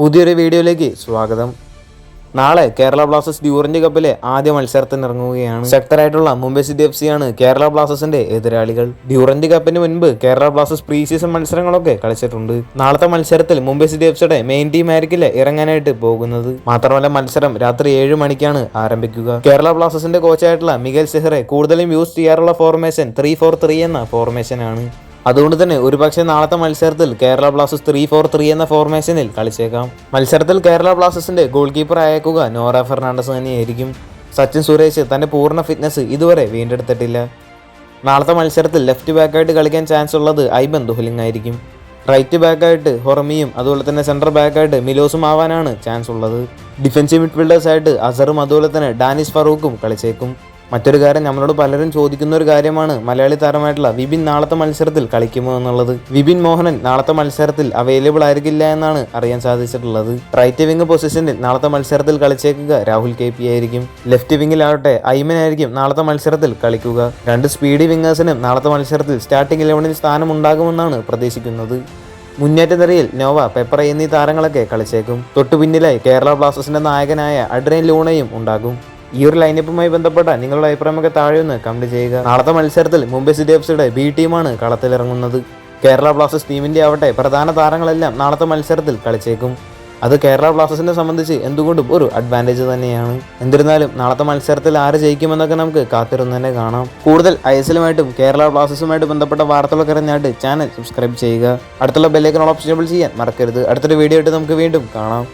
പുതിയൊരു വീഡിയോയിലേക്ക് സ്വാഗതം. നാളെ കേരള ബ്ലാസ്റ്റേഴ്സ് ഡ്യൂറന്റ് കപ്പിലെ ആദ്യ മത്സരത്തിന് ഇറങ്ങുകയാണ് ശക്തരായിട്ടുള്ള മുംബൈ സിറ്റി എഫ് സി ആണ് കേരള ബ്ലാസ്റ്റേഴ്സിന്റെ എതിരാളികൾ. ഡ്യൂറന്റ് കപ്പിന് മുൻപ് കേരള ബ്ലാസ്റ്റേഴ്സ് പ്രീ സീസൺ മത്സരങ്ങളൊക്കെ കളിച്ചിട്ടുണ്ട്. നാളത്തെ മത്സരത്തിൽ മുംബൈ സിറ്റി എഫ് സിയുടെ മെയിൻ ടീം ആയിരിക്കില്ല ഇറങ്ങാനായിട്ട് പോകുന്നത്? മാത്രമല്ല മത്സരം രാത്രി ഏഴ് മണിക്കാണ് ആരംഭിക്കുക. കേരള ബ്ലാസ്റ്റേഴ്സിന്റെ കോച്ചായിട്ടുള്ള മികൽ സെഹ്റെ കൂടുതലും യൂസ് ചെയ്യാറുള്ള ഫോർമേഷൻ ത്രീ ഫോർ ത്രീ എന്ന ഫോർമേഷൻ ആണ്. അതുകൊണ്ട് തന്നെ ഒരുപക്ഷെ നാളത്തെ മത്സരത്തിൽ Kerala Blasters three four three എന്ന ഫോർമേഷനിൽ കളിച്ചേക്കാം. മത്സരത്തിൽ കേരള ബ്ലാസ്റ്റേഴ്സിന്റെ ഗോൾ കീപ്പർ അയക്കുക നോറ ഫെർണാണ്ടസ് തന്നെയായിരിക്കും. സച്ചിൻ സുരേഷ് തന്റെ പൂർണ ഫിറ്റ്നസ് ഇതുവരെ വീണ്ടെടുത്തിട്ടില്ല. നാളത്തെ മത്സരത്തിൽ ലെഫ്റ്റ് ബാക്കായിട്ട് കളിക്കാൻ ചാൻസ് ഉള്ളത് ഐബൻ ദുഹലിംഗ് ആയിരിക്കും. റൈറ്റ് ബാക്കായിട്ട് ഹൊറമിയും അതുപോലെ തന്നെ സെൻട്രൽ ബാക്കായിട്ട് മിലോസും ആവാനാണ് ചാൻസ് ഉള്ളത്. ഡിഫൻസീവ് മിഡ്ഫീൽഡേഴ്സായിട്ട് അസറും അതുപോലെ തന്നെ ഡാനിഷ് ഫറൂഖും കളിച്ചേക്കും. മറ്റൊരു കാര്യം നമ്മളോട് പലരും ചോദിക്കുന്ന ഒരു കാര്യമാണ് മലയാളി താരമായിട്ടുള്ള വിപിൻ നാളത്തെ മത്സരത്തിൽ കളിക്കുമോ എന്നുള്ളത്. വിപിൻ മോഹനൻ നാളത്തെ മത്സരത്തിൽ അവൈലബിൾ ആയിരിക്കില്ല എന്നാണ് അറിയാൻ സാധിച്ചിട്ടുള്ളത്. റൈറ്റ് വിംഗ് പൊസിഷനിൽ നാളത്തെ മത്സരത്തിൽ കളിച്ചേക്കുക രാഹുൽ കെ പി ആയിരിക്കും. ലെഫ്റ്റ് വിംഗിലാവട്ടെ ഐമൻ ആയിരിക്കും നാളത്തെ മത്സരത്തിൽ കളിക്കുക. രണ്ട് സ്പീഡി വിംഗേഴ്സിനും നാളത്തെ മത്സരത്തിൽ സ്റ്റാർട്ടിംഗ് ഇലവനിൽ സ്ഥാനമുണ്ടാകുമെന്നാണ് പ്രതീക്ഷിക്കുന്നത്. മുന്നേറ്റ നിരയിൽ നോവ പെപ്പർ എന്നീ താരങ്ങളൊക്കെ കളിച്ചേക്കും. തൊട്ടു പിന്നിലായി കേരള ബ്ലാസ്റ്റേഴ്സിന്റെ നായകനായ അഡ്രൈൻ ലൂണയും ഉണ്ടാകും. ഈ ഒരു ലൈനപ്പുമായി ബന്ധപ്പെട്ട നിങ്ങളുടെ അഭിപ്രായമൊക്കെ താഴെ ഒന്ന് കമന്റ് ചെയ്യുക. നാളത്തെ മത്സരത്തിൽ മുംബൈ സിറ്റി എഫ് സിയുടെ ബി ടീമാണ് കളത്തിലിറങ്ങുന്നത് കേരള ബ്ലാസ്റ്റേഴ്സ് ടീമിന്റെ ആവട്ടെ പ്രധാന താരങ്ങളെല്ലാം നാളത്തെ മത്സരത്തിൽ കളിച്ചേക്കും. അത് കേരള ബ്ലാസ്റ്റേഴ്സിനെ സംബന്ധിച്ച് എന്തുകൊണ്ടും ഒരു അഡ്വാന്റേജ് തന്നെയാണ്. എന്നിരുന്നാലും നാളത്തെ മത്സരത്തിൽ ആര് ജയിക്കുമെന്നൊക്കെ നമുക്ക് കാത്തിരുന്ന് തന്നെ കാണാം. കൂടുതൽ ഐ കേരള ബ്ലാസ്റ്റേഴ്സുമായിട്ട് ബന്ധപ്പെട്ട വാർത്തകളൊക്കെ അറിഞ്ഞായിട്ട് ചാനൽ സബ്സ്ക്രൈബ് ചെയ്യുക. അടുത്തുള്ള ബെല്ലേക്കൻ ഓപ്ഷൻ ചെയ്യാൻ മറക്കരുത്. അടുത്തൊരു വീഡിയോ ആയിട്ട് നമുക്ക് വീണ്ടും കാണാം.